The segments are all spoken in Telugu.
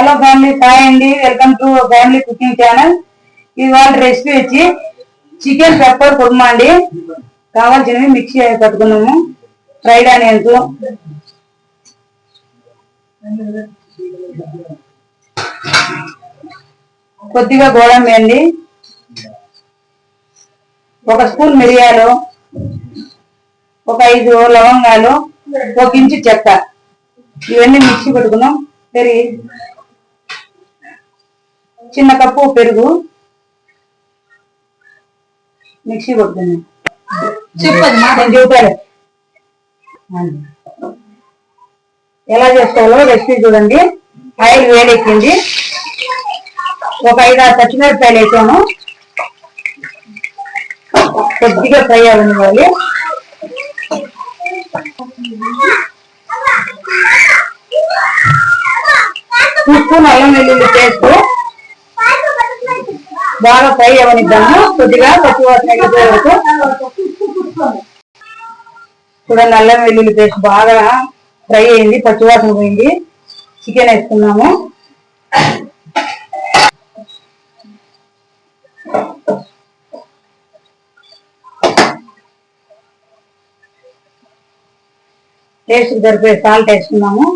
హలో ఫ్యామిలీ హాయ్ అండి. Welcome to family cooking channel. ఇవాళ రెసిపీ వచ్చి చికెన్ పెప్పర్ కుర్మా అండి. కావాల్సినవి మిక్సీ పట్టుకున్నాము. Fried onions. కొద్దిగా గోడంబి అండి. ఒక స్పూన్ మిరియాలు. ఒక ఐదు లవంగాలు. ఒక ఇంచు చెక్క. ఇవన్నీ మిక్సీ పెట్టుకున్నాం. పెరిగి చిన్న కప్పు పెరుగు. మిక్సీ నేను చెబుతాను ఎలా చేసుకోవాలో రెసిపీ చూడండి. ఆయిల్ వేడెక్కింది. ఒక ఐదు ఆరు పచ్చిమిరపకాయలు వేసాను. కొద్దిగా ఫ్రై అవ్వనివ్వాలి. ఉప్పు అల్లం వెల్లుల్లి పేస్ట్. బాగా ఫ్రై అవ్వనిద్దాము కొద్దిగా పచ్చి వరకు. చూడండి నల్లం వెల్లుల్లి పేస్ట్ బాగా ఫ్రై అయింది పచ్చివాసన పోయింది. చికెన్ వేసుకున్నాము. టేస్ట్ సరిపోయే సాల్ట్ వేసుకున్నాము.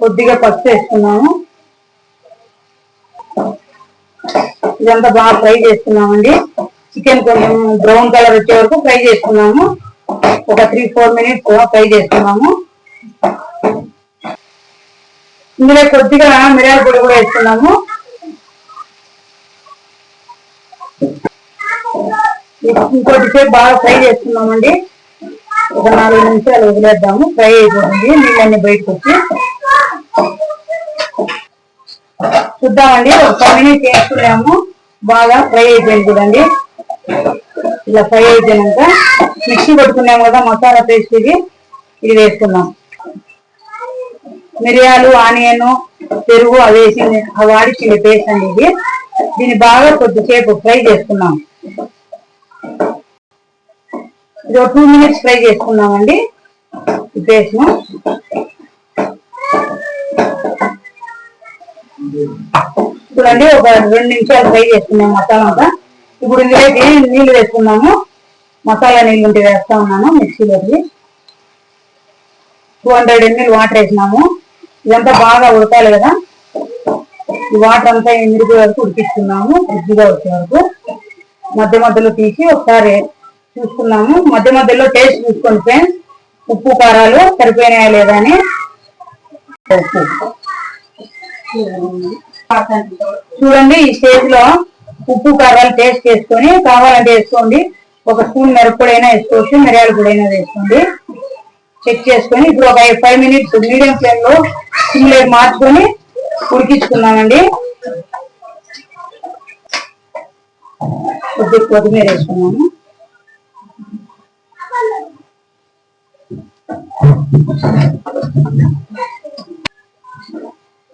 కొద్దిగా పసుపు వేసుకున్నాము. ఇదంతా బాగా ఫ్రై చేసుకున్నామండి చికెన్ కొంచెం బ్రౌన్ కలర్ వచ్చే వరకు ఫ్రై చేసుకున్నాము ఒక త్రీ ఫోర్ మినిట్స్ ఫ్రై చేసుకున్నాము ఇందులో కొద్దిగా మిరియాల పొడి కూడా వేసుకున్నాము. ఇంకొద్దిసేపు బాగా ఫ్రై చేసుకున్నామండి ఒక నాలుగు నిమిషాలు వదిలేద్దాము. ఫ్రై అయిపోతుంది. నీళ్ళన్నీ బయటకు వచ్చి చూద్దామండి. ఒక ఫైవ్ మినిట్స్ వేసుకున్నాము. బాగా ఫ్రై అయిపోయింది చూడండి. ఇలా ఫ్రై అయిపోయినాక మిక్సీ కొట్టుకున్నాము కదా మసాలా పేస్ట్ ఇది. ఇది వేసుకున్నాం మిరియాలు ఆనియన్ పెరుగు అవి వేసి అవి వాడిచ్చిన పేస్ట్ అండి ఇది. దీన్ని బాగా కొద్దిసేపు ఫ్రై చేసుకున్నాం ఇది ఒక టూ మినిట్స్ ఫ్రై చేసుకున్నామండి ఈ పేస్ట్ ఇప్పుడండి ఒక రెండు నిమిషాలు ఫ్రై చేసుకున్నాం మసాలా అంతా. ఇప్పుడు ఇందులోకి నీళ్ళు వేసుకున్నాము మసాలా నీళ్ళు ఉంటే వేస్తా ఉన్నాను మిక్సీలోకి. టూ హండ్రెడ్ ఎంఎల్ వాటర్ వేసినాము. ఇదంతా బాగా ఉడకాలి కదా. ఈ వాటర్ అంతా ఎనిమిది వరకు ఉడికిస్తున్నాము ఫ్రిడ్జ్గా వచ్చే వరకు. మధ్య మధ్యలో తీసి ఒకసారి చూసుకున్నాము. మధ్య మధ్యలో టేస్ట్ చూసుకోండి ఫ్రెండ్స్. ఉప్పు కారాలు సరిపోయినాయా లేదా అని. ఉప్పు చూడండి ఈ స్టేజ్లో ఉప్పు కారాలు టేస్ట్ చేసుకొని కావాలంటే వేసుకోండి. ఒక స్పూన్ మిరప్పొడైనా వేసుకోవచ్చు మిరియాల పొడైనా వేసుకోండి. చెక్ చేసుకొని ఇప్పుడు ఒక ఫైవ్ మినిట్స్ మీడియం ఫ్లేమ్లో సిమ్లేట్ మార్చుకొని ఉడికించుకున్నామండి కొద్ది కొత్తిమీర వేసుకున్నాము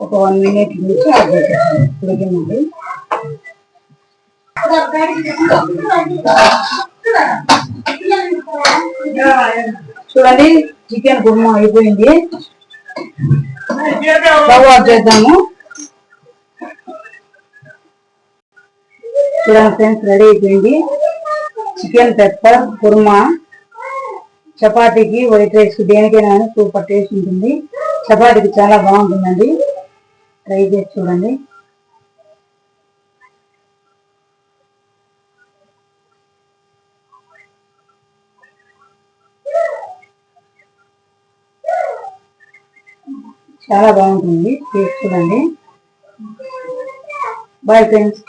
ఒక వన్ మినిట్ నుంచి ఆఫ్ చేసేసాము ఉడికిందండి చూడండి చికెన్ కుర్మ అయిపోయింది. స్టవ్ ఆఫ్ చేద్దాము. చూడండి ఫ్రెండ్స్ రెడీ అయిపోయింది. చికెన్ పెప్పర్ కుర్మా చపాతీకి వైట్ రైస్ దేనికైనా సూపర్ టేస్ట్ ఉంటుంది. చపాతీకి చాలా బాగుంటుందండి. ట్రై చేసి చూడండి. చాలా బాగుంటుంది. టేస్ట్ చూడండి. Bye friends